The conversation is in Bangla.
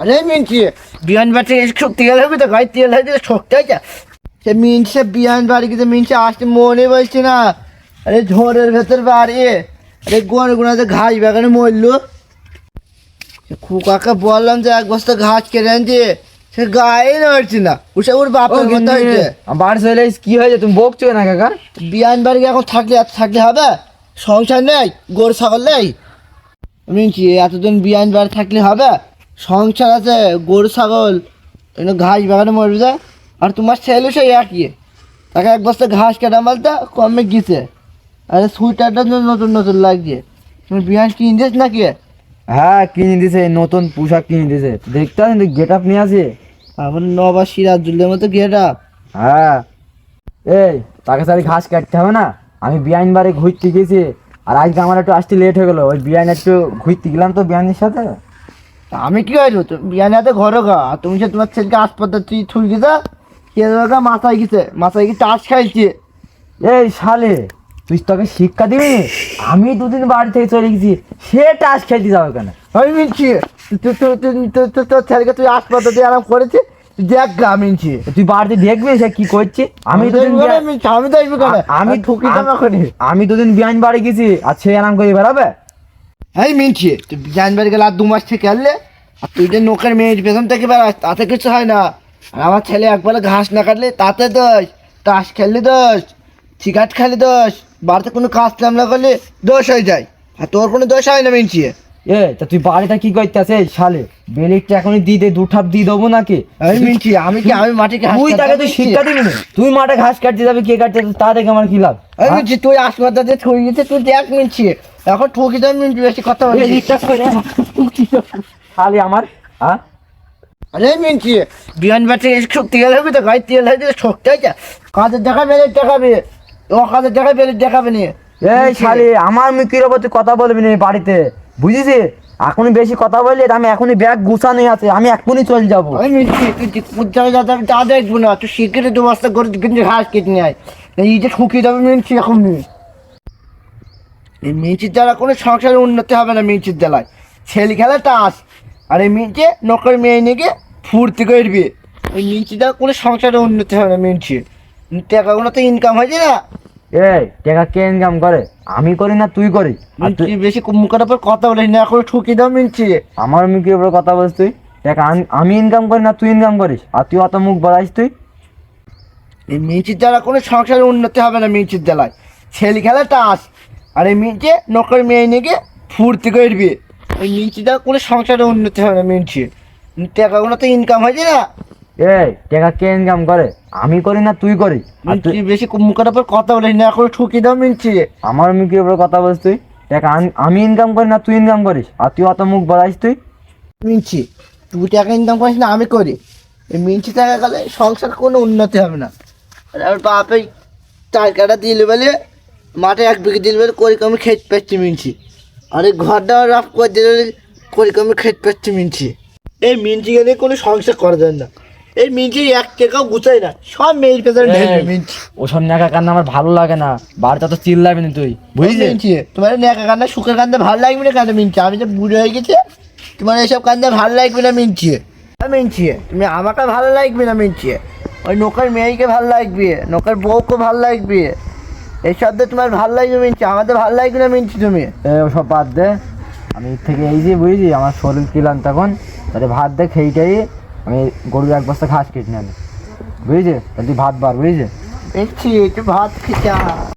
আরে মিনছি বিয়ান বাড়ি একটু তেল হবে তো গায়ে তেল হয়ে দিলে শক্ত সে মিনছে বিয়ান বাড়ি গিয়ে মিনছে আসতে মনে বলছে না। আরে ঝড়ের ভেতর বাড়ি। আরে গোন গোনাতে ঘাস বাগানে মরলো। খুকাকে বললাম যে এক বস্তা ঘাস কেটে আনছে সে গায়ে নড়ছে না। ওসব ওর বাপের কথা হয়েছে। বাড়ি চলে কি হয়েছে? তুমি বকছো না কাকা? বিয়ান বাড়ি এখন থাকলে এত থাকলে হবে? সংসার নেই গরু ছাগল নেই? মিনছি এতদিন বিয়ান বাড়ি থাকলে হবে? সংসার আছে গরু ছাগল ঘাস বাগানে মরবে যা আর তোমার ছেলে সেই একই। তাকে এক বস্তা ঘাস কাটা মালটা কমে গেছে। আরে সুইটারটা নতুন নতুন লাগছে। তুমি বিয়ান কিনছিস নাকি? হ্যাঁ কিনে দিছে নতুন পোশাক কিনে দিছে দেখতে পাচ্ছেন গেট আপ নিয়ে আছে? তারপরে নবা সিরাজুল্লের মতো গেট আপ হ্যাঁ। এই তাকে সারি ঘাস কাটতে হবে না? আমি বিয়াইন বাড়ি ঘুরতে গেছি। আর আজকে আমার একটু আসতে লেট হয়ে গেলো। ওই বিয়াইন একটু ঘুরতে গেলাম তো বিয়ানের সাথে? আমি কি হইল তো বিয়ানে হাতে ঘরে গা তুমি যে তোমার ছেলেকে হাসপাতাল তুই থুই গেছা কে মাথায় গেছে মাথায় গিয়ে টাচ খাইছে। এই শালে তুই তোকে শিক্ষা দিবি আমি দুদিন বাড়ি থেকে চলে গেছি সে টাস খেলতে যাবে কেন? আমি মিনছি তোর ছেলেকে তুই হাসপাতাল দিয়ে আরাম করেছি দেখ গা মিনছি। তুই বাড়িতে দেখবি সে কি করছে? আমি দুদিন আমি তো আমি ঠুকি আম- দুদিন বিয়াইন বাড়ি গেছি আর সে আরাম করে বেড়াবে? এই মিনছি তুই জান বাড়ি গেলে আর দু মাস থেকে আনলে আর তুই যে নোকের মেয়ে পেছন থেকে বেড়াস তাতে কিছু হয় না। আর আমার ছেলে একবার ঘাস না কাটলে তাতে দোষ তাস খেললে দোষ সিগারেট খেলে দোষ বাড়িতে কোনো কাজ না করলে দোষ হয়ে যায়। আর তোর কোনো দোষ হয় না মিনছি এ তা তুই বাড়িতে কি করতে আছে শালে? বেলিকটা এখনই দিয়ে দে দু ঠাপ দিয়ে দেবো নাকি? আমি মিনছি আমি কি আমি মাটিকে ঘাস তুই তাকে তুই শিক্ষা দিবি না। তুই মাঠে ঘাস কাটতে যাবি কে কাটতে যাবে, তা দেখে আমার কি লাভ? আমি মিনছি তুই হাসপাতাল দিয়ে গেছে তুই দেখ মিনছি এখন ঠুকি দেয় মিনছি বেশি কথা বলি শালি আমার হ্যাঁ? আরে মিনছি বিয়ান বাচ্চা একটু তেল হবে তো গায়ে তেল দিলে শক্ত হয়ে কাজের দেখা বেলে দেখাবে। ও কাজের দেখা বেলে দেখাবে নি। এই শালি আমার মুখের ওপর তুই কথা বলবি না বাড়িতে বুঝেছি এখনই বেশি কথা বললি আমি এখনই ব্যাগ গুছানোই আছে আমি এখনই চলে যাব। যে তা দেখব না তুই শিখে দু বস্তা করে কিন্তু ঘাস কেটে নেয় এই যে ঠুকি দেবে মিনছি এখন এই মিনচির দ্বারা কোনো সংসারের উন্নতি হবে না মিনচির দ্বারায় ছেলে খেলা টাস আর এই মিনচে নকর মেয়ে নিয়ে ফুর্তি করবি ওই দ্বারা কোনো সংসারের উন্নতি হবে না মিনচি টাকাগুলো তো ইনকাম হয়েছে না। এই টাকা কে ইনকাম করে? আমি করি না তুই করি? আর তুই বেশি মুখের ওপর কথা বলিস না এখন ঠুকি দাও মিনচি আমার মুখের উপর কথা বলিস তুই? টাকা আমি ইনকাম করি না তুই ইনকাম করিস। আর তুই অত মুখ বাড়াইস তুই? এই মিনচির দ্বারা কোনো সংসারের উন্নতি হবে না মিনচির দ্বারায় ছেলে খেলা টাস আর এই মিনচে নকর মেয়ে নিয়ে গিয়ে ফুর্তি করবি ওই মিনচির দ্বারা কোনো সংসারের উন্নতি হবে না মিনচি টাকাগুলো তো ইনকাম হয়েছে না। এই টাকা কে ইনকাম করে? আমি করি না তুই করি তুই বেশি মুখের ওপর কথা বলিস না এখন ঠুকি দাও মিনচি আমার মুখের উপর কথা বলিস তুই? টাকা আমি ইনকাম করি না তুই ইনকাম করিস। আর তুই অত মুখ বাড়াইস তুই? মিনছি তুই টাকা ইনকাম করিস না আমি করি। এই মিনচি টাকা গেলে সংসার কোনো উন্নতি হবে না। আর বাপে চার কাটা দিলে বলে মাঠে এক বিঘে দিলে বলে করি কমে খেতে পাচ্ছি মিনচি আর ঘরটা রাফ করে দিলে খেতে পাচ্ছি মিনচি এই মিনচি গেলে কোনো সংসার করা যায় না। এই মিনচি এক টাকাও গুছাই না সব মেয়ের পেছনে এই, মিনচি। ওসব নেকা কান্না আমার ভালো লাগে না। বাড়িতে তো চিল্লাবি না তুই বুঝলি? তোমার নেকা কান্না সুখের কান্দা ভালো লাগবে না কান্দা মিনচি? আমি যে বুড়ো হয়ে গেছে তোমার এসব কান্দা ভালো লাগবে না মিনচি। মিনচি তুমি আমাকে ভালো লাগবে না মিনচি? ওই নৌকার মেয়েকে ভালো লাগবে নৌকার বউকে ভালো লাগবে। এইসব দিয়ে তোমার ভালো লাগবে মিনছি? আমাদের ভালো লাগবে না মিনছি তুমি? সব বাদ দে। আমি থেকে এই যে বুঝলি আমার শরীর কিলাম তখন? তাহলে ভাত দে খেয়েটাই। আমি গরুর এক বস্তা ঘাস কেটে নেবে। বুঝেছে? তাহলে তুই ভাত বার বুঝেছে? দেখছি একটু ভাত খেতে।